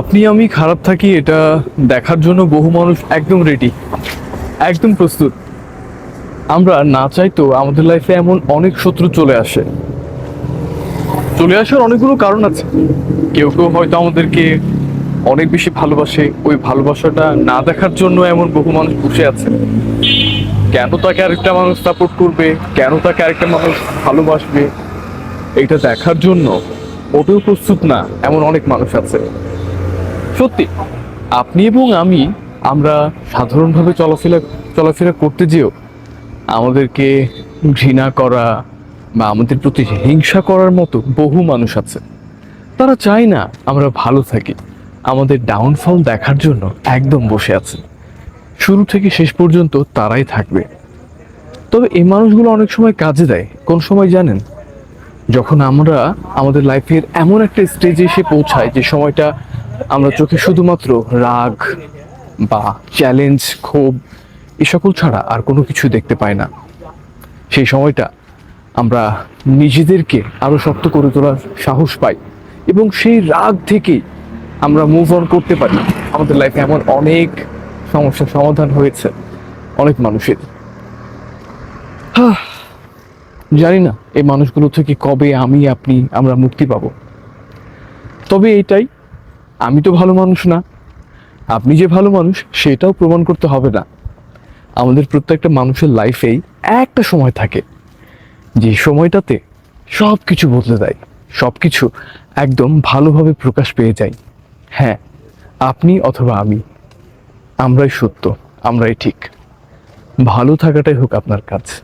আপনি, আমি খারাপ থাকি, এটা দেখার জন্য বহু মানুষ একদম রেডি একদম প্রস্তুত। আমরা না চাইতো আমাদের লাইফে এমন অনেক শত্রু চলে আসে। চলে আসার অনেকগুলো কারণ আছে। কেউ কেউ হয়তো আমাদেরকে অনেক বেশি ভালোবাসে, ওই ভালোবাসাটা না দেখার জন্য এমন বহু মানুষ বসে আছে। কেন তাকে আরেকটা মানুষ সাপোর্ট করবে? কেন তাকে আরেকটা মানুষ ভালোবাসবে? এটা দেখার জন্য ওটাও প্রস্তুত না এমন অনেক মানুষ আছে। সত্যি। আপনি এবং আমি আমরা সাধারণভাবে চলাফেরা চলাফেরা করতে যেও, আমাদেরকে ঘৃণা করা বা আমাদের প্রতি হিংসা করার মতো বহু মানুষ আছে। তারা চায় না আমরা ভালো থাকি। আমাদের ডাউনফল দেখার জন্য একদম বসে আছে। শুরু থেকে শেষ পর্যন্ত তারাই থাকবে। তবে এই মানুষগুলো অনেক সময় কাজে দেয়। কোন সময় জানেন? যখন আমরা আমাদের লাইফের এমন একটা স্টেজে এসে পৌঁছাই যে সময়টা আমরা চোখে শুধুমাত্র রাগ বা চ্যালেঞ্জ ক্ষোভ, এ সকল ছাড়া আর কোনো কিছু দেখতে পাই না। সেই সময়টা আমরা নিজেদেরকে আরও শক্ত করে তোলার সাহস পাই এবং সেই রাগ থেকেই আমরা মুভ অন করতে পারি। আমাদের লাইফে এমন অনেক সমস্যার সমাধান হয়েছে, অনেক মানুষের। জানি না, এই মানুষগুলো থেকে কবে আমি, আপনি, আমরা মুক্তি পাবো। তবে এটাই আমি তো ভালো মানুষ না। আপনি যে ভালো মানুষ, সেটাও প্রমাণ করতে হবে না। আমাদের প্রত্যেকটা মানুষের লাইফেই একটা সময় থাকে। যে সময়টাতে সব কিছু বদলে দেয়। সব কিছু একদম ভালোভাবে প্রকাশ পেয়ে যায়। হ্যাঁ আপনি অথবা আমি, আমরাই সত্য, আমরাই ঠিক। ভালো থাকাটাই হোক আপনার কাজ।